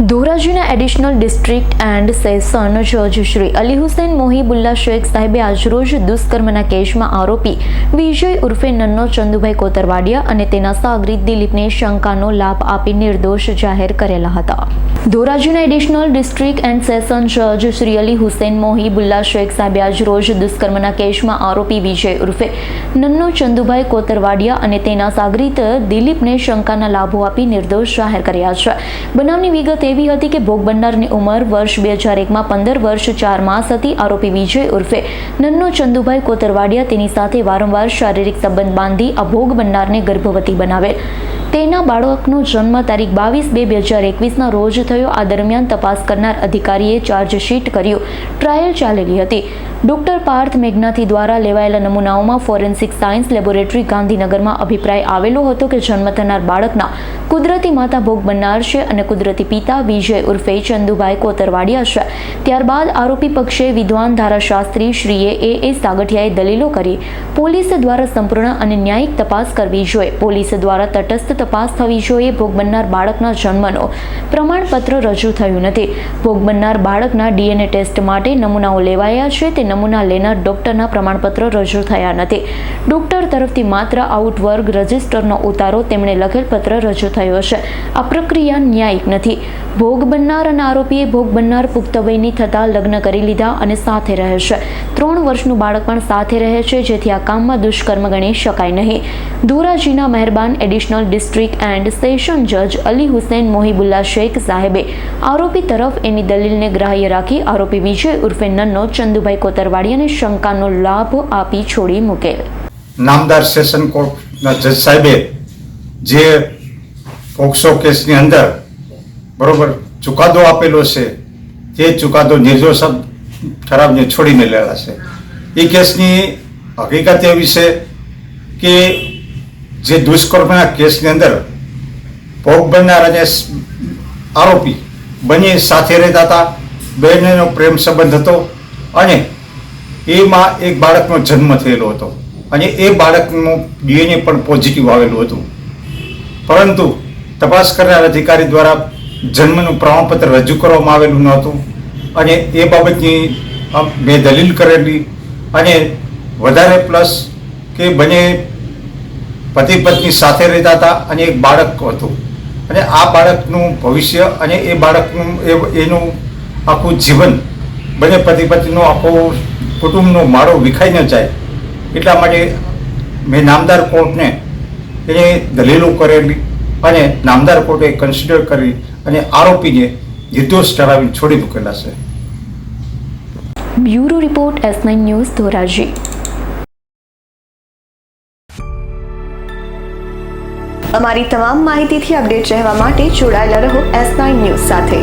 ધોરાજીના additional district and session જજ શ્રી અલી હુસેન મોહિબુલ્લા શેખ સાહેબે આજરોજ દુષ્કર્મના કેસમાં આરોપી વિજય ઉર્ફે નન્નો ચંદુભાઈ કોતરવાડિયા અને તેના સાગરી દિલીપને શંકાનો લાભ આપી નિર્દોષ જાહેર કરેલા હતા. ધોરાજીના એડિશનલ ડિસ્ટ્રિક્ટ એન્ડ સેશન જજ શ્રી અલી હુસેન મોહિબુલ્લા શેખ સાહેબે આજરોજ દુષ્કર્મના કેસમાં આરોપી વિજય ઉર્ફે નન્નો ચંદુભાઈ કોતરવાડિયા અને તેના સાગરીત દિલીપને શંકાના લાભો આપી નિર્દોષ જાહેર કર્યા છે. બનાવની વિગત એવી હતી કે ભોગ બનનારની ઉંમર વર્ષ બે હજાર એકમાં પંદર, વર્ષ ચાર માસ હતી. આરોપી વિજય ઉર્ફે નન્નો ચંદુભાઈ કોતરવાડિયા તેની સાથે વારંવાર શારીરિક સંબંધ બાંધી આ ભોગ બનનારને ગર્ભવતી બનાવેલ. તેના બાળકનો જન્મ તારીખ બાવીસ બે બે હજાર એકવીસના રોજ થયો. આ દરમિયાન તપાસ કરનાર અધિકારીએ ચાર્જશીટ કર્યું. ટ્રાયલ ચાલેલી હતી. ડોક્ટર પાર્થ મેઘનાથી દ્વારા લેવાયેલા નમૂનાઓમાં ફોરેન્સિક સાયન્સ લેબોરેટરી ગાંધીનગરમાં અભિપ્રાય આવેલો હતો કે જન્મ થનાર બાળકના કુદરતી માતા ભોગ બનનાર છે અને કુદરતી પિતા વિજય ઉર્ફે ચંદુભાઈ કોતરવાડિયા છે. ત્યારબાદ આરોપી પક્ષે વિદ્વાન ધારાશાસ્ત્રી શ્રીએ એ એ સાગઠિયાએ દલીલો કરી. પોલીસ દ્વારા સંપૂર્ણ અને ન્યાયિક તપાસ કરવી જોઈએ. પોલીસ દ્વારા તટસ્થ તપાસ થવી જોઈએ ભોગ બનનાર બાળકના જન્મનો. પ્રમાણપત્ર રજૂ થયું નથી. ભોગ બનનાર બાળકના ડીએનએ ટેસ્ટ માટે નમૂનાઓ લેવાયા છે. તે નમૂના લેનાર ડોક્ટરના પ્રમાણપત્ર રજૂ થયા નથી. ડોક્ટર તરફથી માત્ર આઉટ વર્ગ રજિસ્ટરનો ઉતારો તેમણે લખેલ પત્ર રજૂ થયો છે. આ પ્રક્રિયા ન્યાયિક નથી. ભોગ બનનાર અને આરોપીએ ભોગ બનનાર પુખ્ત વયની થતા લગ્ન કરી લીધા અને સાથે રહે છે. ત્રણ વર્ષનું બાળક પણ સાથે રહે છે, જેથી આ કામમાં દુષ્કર્મ ગણી શકાય નહીં. ધોરાજીના મહેરબાન એડિશનલ ડિસ્ટ્રિક્ટ એન્ડ સેશન જજ અલી હુસેન મોહિબુલ્લા શેખ સાહેબે આરોપી તરફ એની દલીલને ગ્રાહ્ય રાખી આરોપી વિજય ઉર્ફે નન્નો, ચંદુભાઈ કોતરવાડીયાને શંકાનો લાભ આપી છોડી મૂકેલ નામદાર સેશન કોર્ટના જજ સાહેબે જે પોક્સો કેસની અંદર બરોબર ચુકાદો આપેલો છે તે ચુકાદો નિર્જો શબ્દ ઠરાવને છોડીને લેવા છે. એ કેસની હકીકત એવી છે કે જે દુષ્કર્મના કેસની અંદર ભોગ બનનાર અને આરોપી બંને સાથે રહેતા હતા. બંનેનો પ્રેમ સંબંધ હતો અને એમાં એક બાળકનો જન્મ થયેલો હતો અને એ બાળકનું ડીએનએ પણ પોઝિટિવ આવેલું હતું. પરંતુ તપાસ કરનાર અધિકારી દ્વારા જન્મનું પ્રમાણપત્ર રજૂ કરવામાં આવેલું ન હતું અને એ બાબતની મેં દલીલ કરેલી. અને વધારે પ્લસ કે બંને પતિ પત્ની સાથે રહેતા હતા અને એક બાળક હતું. અને આ બાળકનું ભવિષ્ય અને એ બાળકનું એનું આખું જીવન બંને પતિ પત્નીનો આખો કુટુંબનો માળો વિખાઈ ન જાય. એટલા માટે મેં નામદાર કોર્ટને એને દલીલો કરેલી અને નામદાર કોર્ટે કન્સિડર કરી અને આરોપીને નિર્દોષ ઠરાવીને છોડી મૂકેલા છે. Bureau report S nine news Dhoraji. અમારી તમામ માહિતીથી અપડેટ રહેવા માટે જોડાયેલા રહો એસ નાઇન ન્યૂઝ સાથે.